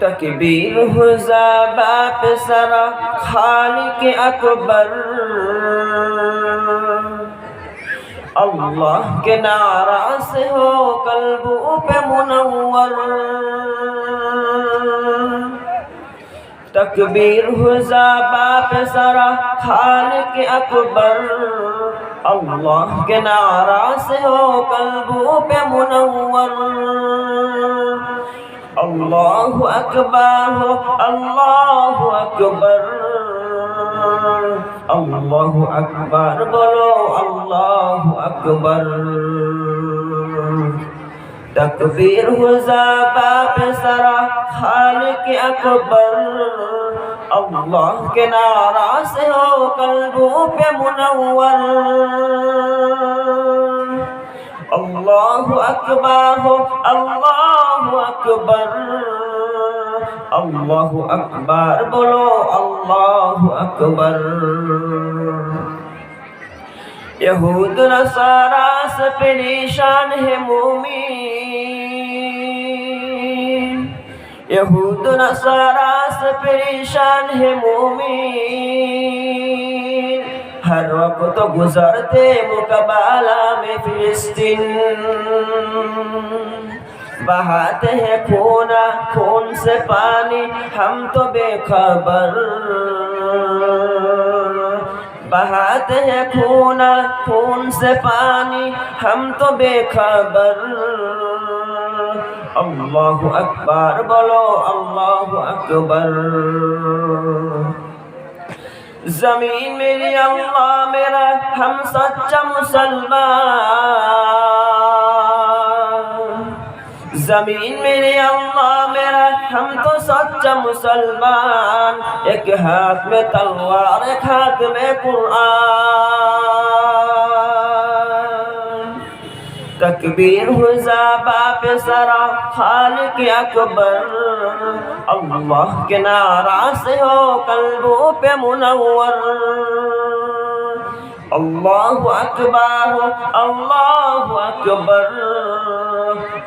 تکبیر حزا باپ سرا خالق اکبر اللہ کے نعرہ سے ہو قلبوں پہ منور تکبیر حزا باپ سرا خالق اکبر اللہ کے نعرہ سے ہو قلبوں پہ منور আল্লাহ আকবর আল্লাহ আকবর আল্লাহ আকবর বলো আল্লাহ আকবর তকবীর হুজা বাপ সারা খালিক আকবর আল্লাহ কে নারা সে হো কলবু পে মুনওয়ার আল্লাহ আকবর হো আল্লাহ আকবর আল্লাহ আকবর বলো আল্লাহ আকবর یہود نصارا سے پریشان ہے مومین یہود نصارا سے پریشان ہے مومین ہر وقت گزرتے مقبالہ میں فلسطین बहाते हैं खूना खून से पानी हम तो बेखबर बहाते हैं खूना खून से पानी हम तो बेखबर अल्लाह अकबर बोलो अल्लाह अकबर जमीन मेरी अल्लाह मेरा हम सच्चा मुसलमान जमीन मेरे अल्लाह मेरा हम तो सच्चा मुसलमान एक हाथ में तलवार एक हाथ में कुरान तकबीर हुजा बाप सरा खालिक अकबर अल्लाह के नारा से हो कल्बों पे मुनव्वर अल्लाह अकबर हो अल्लाह अकबर